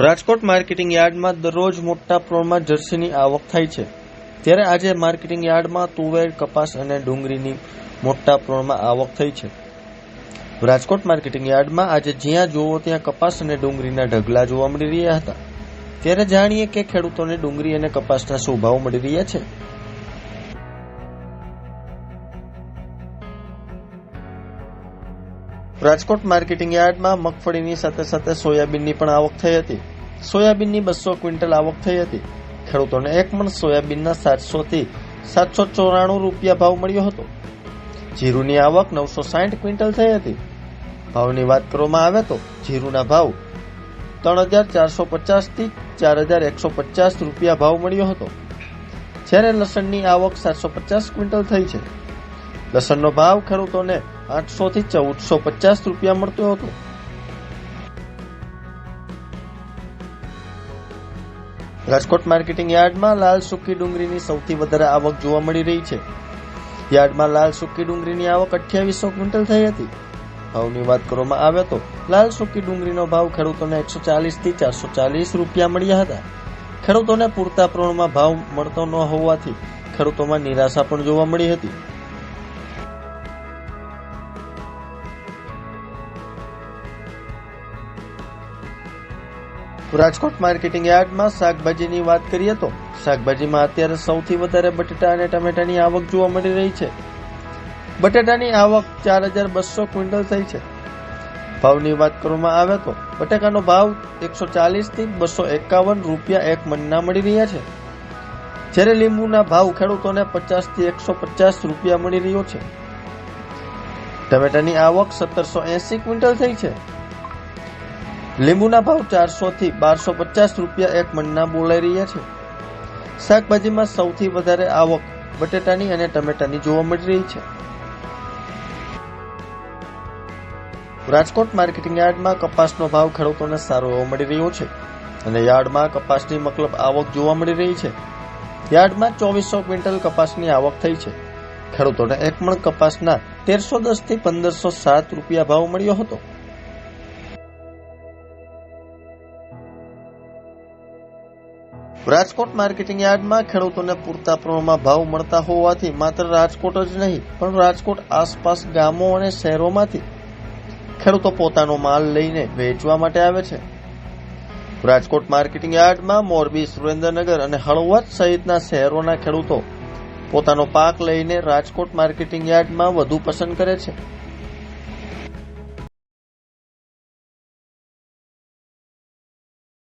Rajkot marketing યાર્ડમાં દરરોજ મોટા પ્રમાણમાં જર્સીની આવક થાય છે. ત્યારે આજે માર્કેટિંગ યાર્ડમાં તુવેર, કપાસ અને ડુંગળીની મોટા પ્રમાણમાં આવક થઈ છે. રાજકોટ માર્કેટિંગ યાર્ડમાં આજે જ્યાં જુઓ ત્યાં કપાસ અને ડુંગળીના ઢગલા જોવા મળી રહ્યા હતા. ત્યારે જાણીએ કે ખેડૂતોને ડુંગળી અને કપાસના શું ભાવ મળી રહ્યા છે. રાજકોટ માર્કેટિંગ યાર્ડમાં મગફળીની સાથે સાથે સોયાબીનની પણ આવક થઈ હતી. સોયાબીનની બસો ક્વિન્ટલ આવક થઈ હતી. ખેડૂતોને એક મણ સોયાબીનના સાતસો થી સાતસો ચોરાણું રૂપિયા ભાવ મળ્યો હતો. જીરુની આવક નવસો સાઠ ક્વિન્ટલ થઈ હતી. ભાવની વાત કરવામાં આવે તો જીરુના ભાવ ત્રણ હજાર ચારસો પચાસથી ચાર હજાર એકસો પચાસ રૂપિયા ભાવ મળ્યો હતો. જ્યારે લસણની આવક સાતસો પચાસ ક્વિન્ટલ થઈ છે. લસણનો ભાવ ખેડૂતોને આઠસો થી ચૌદસો પચાસ રૂપિયા મળતો હતો. રાજકોટ માર્કેટિંગ યાર્ડમાં લાલ સુકી ડુંગળીની સૌથી વધારે આવક જોવા મળી રહી છે. યાર્ડમાં લાલ સુકી ડુંગળીની આવક અઠ્યાવીસો ક્વિન્ટલ થઈ હતી. ભાવની વાત કરવામાં આવે તો લાલ સુકી ડુંગળીનો ભાવ ખેડૂતોને એકસો ચાલીસથી ચારસો ચાલીસ રૂપિયા મળ્યા હતા. ખેડૂતોને પૂરતા પ્રમાણમાં ભાવ મળતો ન હોવાથી ખેડૂતોમાં નિરાશા પણ જોવા મળી હતી. રાજકોટ માર્કેટિંગ યાર્ડમાં શાકભાજીની વાત કરીએ તો શાકભાજીમાં અત્યારે સૌથી વધારે બટેટા અને ટમેટાની આવક જોવા મળી રહી છે. બટેટાની આવક ચાર હજાર બસો ક્વિન્ટલ થઈ છે. ભાવની વાત કરવામાં આવે તો બટાકાનો ભાવ એકસો ચાલીસથી બસો એકાવન રૂપિયા એક મણના મળી રહ્યા છે. જ્યારે લીંબુના ભાવ ખેડૂતોને પચાસથી એકસો પચાસ રૂપિયા મળી રહ્યો છે. ટમેટાની આવક સત્તરસો એસી ક્વિન્ટલ થઈ છે. લીંબુના ભાવ ચારસો થી બારસો પચાસ રૂપિયા એક મણના બોલાઈ રહ્યા છે. શાકભાજીમાં સૌથી વધારે આવક બટેટાની અને ટમેટાની જોવા મળી રહી છે. રાજકોટ માર્કેટિંગ યાર્ડમાં કપાસનો ભાવ ખેડૂતોને સારો એવો મળી રહ્યો છે અને યાર્ડમાં કપાસની મતલબ આવક જોવા મળી રહી છે. યાર્ડમાં ચોવીસો ક્વિન્ટલ કપાસની આવક થઈ છે. ખેડૂતોને એક મણ કપાસના તેરસો દસથી પંદરસો સાત રૂપિયા ભાવ મળ્યો હતો. રાજકોટ માર્કેટિંગ યાર્ડમાં ખેડૂતોને પૂરતા પ્રમાણમાં ભાવ મળતા હોવાથી માત્ર રાજકોટ જ નહીં, પણ રાજકોટ આસપાસ ગામો અને શહેરોમાંથી ખેડૂતો પોતાનો માલ લઈને વેચવા માટે આવે છે. રાજકોટ માર્કેટિંગ યાર્ડમાં મોરબી, સુરેન્દ્રનગર અને હળવદ સહિતના શહેરોના ખેડૂતો પોતાનો પાક લઈને રાજકોટ માર્કેટિંગ યાર્ડમાં વધુ પસંદ કરે છે.